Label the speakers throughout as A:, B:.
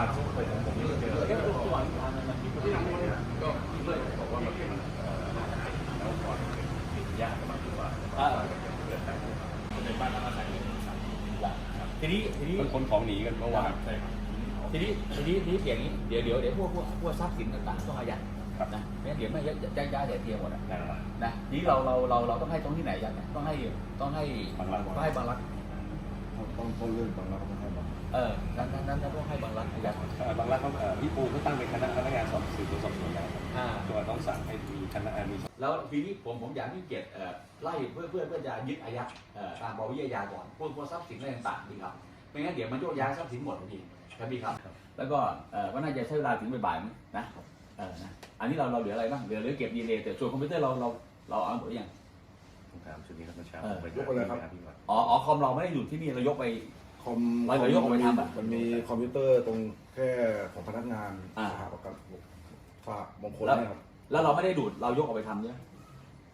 A: าชิกไปของผมนี่
B: เจอก็นบอกว่านเป็นแล้เป็นยากมากคว่านในบ้านอาามหลั
A: ทีนี้ทีนี้
C: มันคนของหนีกันเมื่อวาน
A: ทีนี้ทีนี้ทีนี้เสียงนี้เดี๋ยวเดี๋ยวเดี๋ยวพวกพวกพวกทรัพย์สินต่างๆต้องอายัดนะไม่เดี๋ยวไม่เยักย้ายเสียเทียหมด
C: นะ
A: นี้เราเราเราเราต้องให้ตรงที่ไหนยัดต้องให้ต้องให้ต้องให้บารักต้งรัก
D: ต้องต้องเรื่องบางรักต้องให้
A: เออนั้นนั้นนั้นต้องให้บางรักอายัด
C: เอ่อบางรักเขาเอ่อพี่ปูเขาตั้งเป็นคณะพนักงานสอบสวนสอบสวนแล้วครับ
A: อ่า
C: ตัวต้องสั่งให้มีคณะเอ่อมี
A: แล้วทีนี้ผมผมอยากให้เกียรติเอ่อไล่เพื่อเพื่อเพื่อจะยึดอายัดเอ่อตามปวิทยาก่อนพวกพวกทรัพย์สินอะไรต่างๆดีครับไม่งั้นเดี๋ยวมันโยกย้ายทรัพย์สินหมดเลยพี่ครับพี่ครับ แล้วก็เอ่อก็น่าจะใช้เวลาถึงบ่ายๆมั้งนะเออนะอันนี้เราเราเหลืออะไรบ้างเหลือเหลือเก็บดีเลยแต่ส่วนคอมพิวเตอร์เราเราเราเอาหมดหรือยัง
C: ผมถามชุดนี้ครับเมื่อเช้า
A: เออ
C: ไป
D: ยกไปเลยครับ
C: พี่วัด
A: อ๋ออ๋อคอมเราไม่ได้อยู่ที่นี่เรายกไป
D: คอม
A: เราเรายกออกไปทำอะ
D: มันมีคอมพิวเตอร์ตรงแค่ของพนักงาน
A: อ่า
D: สถาประกันฝากมงคล
A: แล้ว
D: นะครับ
A: แล้วเราไม่ได้ดูดเรายกออกไปทำเนี่ย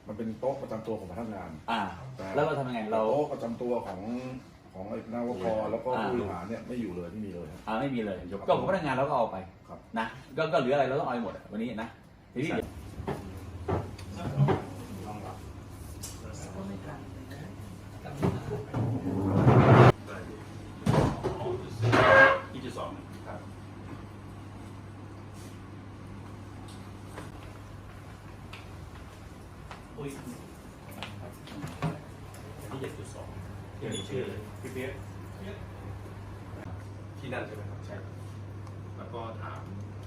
D: มันเป็นโต๊ะประจำตัวของพนักงาน
A: อ่า
D: แต่
A: แล้วเราทำยังไงเรา
D: โต๊ะประจำตัวของของไอ้นาวกแล้วก็
A: อ่า
D: ผู้บริหารเนี่ยไม่อยู่เลยไม่มีเลยครับ
A: อ่าไม่มีเลยก็ของพนักงานเราก็เอาไป
D: ครับ
A: นะก็ก็เหลืออะไรเราต้องเอาไปหมดอะวันนี้นะทีนี้
B: ที่จุดสองครับ อุ้ ยที่เจ็ดจุดสองที่มีชื่อพี่เปี๊ยก
C: ที่นั่นใช่ไหมครับ
B: ใช่ครับแล้วก็ถาม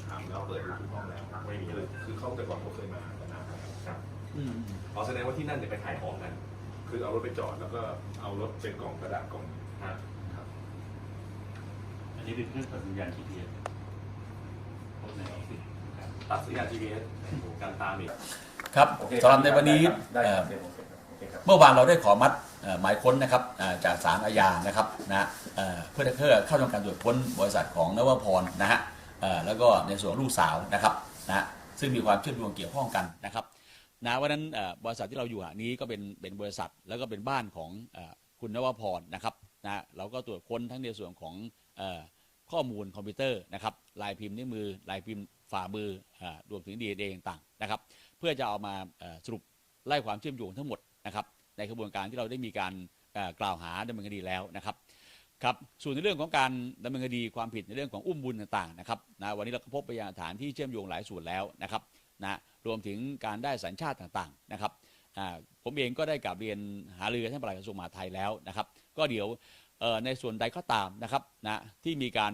B: ถามแล้วเปิดดูทุกห้องแล้วไม่มีเลย คือเขาแต่ก่อนเขาเคยมาแต่นานแล้วครับ
A: อืม
C: อ๋อแสดงว่าที่นั่นเนี่ยไปขายของกัน
B: คือเอารถไปจอดแล้วก็เอารถเป็นกล่องกระดาษกล่องครับครับ
E: อันนี้เป็นเครื่องตัดสัญญาณ GPS พบในออฟฟิศครับ
C: ตัดสัญญาณ GPS การตามอีก
A: ครับสำหรับในวันนี้
C: ได้ครับ
A: เอ่อ
C: โอเคครับโอเคครับ
A: เมื่อวานเราได้ขอมัดเอ่อหมายค้นนะครับเอ่อจากศาลอาญานะครับนะเอ่อเพื่อเพื่อเข้าทำการตรวจค้นบริษัทของนวพรนะฮะเอ่อแล้วก็ในส่วนลูกสาวนะครับนะฮะซึ่งมีความเชื่อมโยงเกี่ยวข้องกันนะครับนะวันนั้นเอ่อบริษัทที่เราอยู่หานี้ก็เป็นเป็นบริษัทแล้วก็เป็นบ้านของเอ่อคุณนวพรนะครับนะเราก็ตรวจค้นทั้งในส่วนของเอ่อ ข้อมูลคอมพิวเตอร์นะครับลายพิมพ์นิ้วมือลายพิมพ์ฝ่ามืออรวมถึงดีเอต่างๆนะครับเพื่อจะเอามาสรุปไล่ความเชื่อมโยงทั้งหมดนะครับในกระบวนการที่เราได้มีการกล่าวหาดำเนินคดีแล้วนะครับครับส่วนในเรื่องของการดำเนินคดีความผิดในเรื่องของอุ้มบุญต่างๆนะครับนะวันนี้เราก็พบพยานฐานที่เชื่อมโยงหลายส่วนแล้วนะครับนะรวมถึงการได้สัญชาติต่างๆนะครับผมเองก็ได้กลับเรียนหารือท่านปลัดกระทรวงมหาดไทยแล้วนะครับ ก็เดี๋ยว ในส่วนใดก็ตามนะครับนะที่มีการ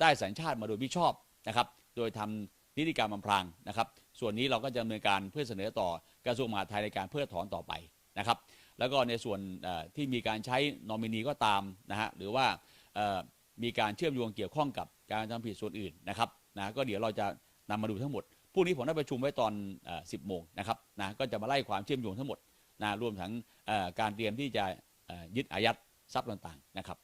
A: ได้สัญชาติมาโดยมิชอบนะครับ โดยทำนิติกรรมอำพรางนะครับ ส่วนนี้เราก็จะดำเนินการเพื่อเสนอต่อกระทรวงมหาดไทยในการเพิกถอนต่อไปนะครับ แล้วก็ในส่วนที่มีการใช้นอมินีก็ตามนะฮะหรือว่ามีการเชื่อมโยงเกี่ยวข้องกับการทำผิดส่วนอื่นนะครับนะก็เดี๋ยวเราจะนำมาดูทั้งหมดพรุ่งนี้ผมได้ประชุมไว้ตอน 10 โมงนะครับนะก็จะมาไล่ความเชื่อมโยงทั้งหมดนะรวมทั้งการเตรียมที่จะยึดอายัด ทรัพย์ต่างๆนะครับ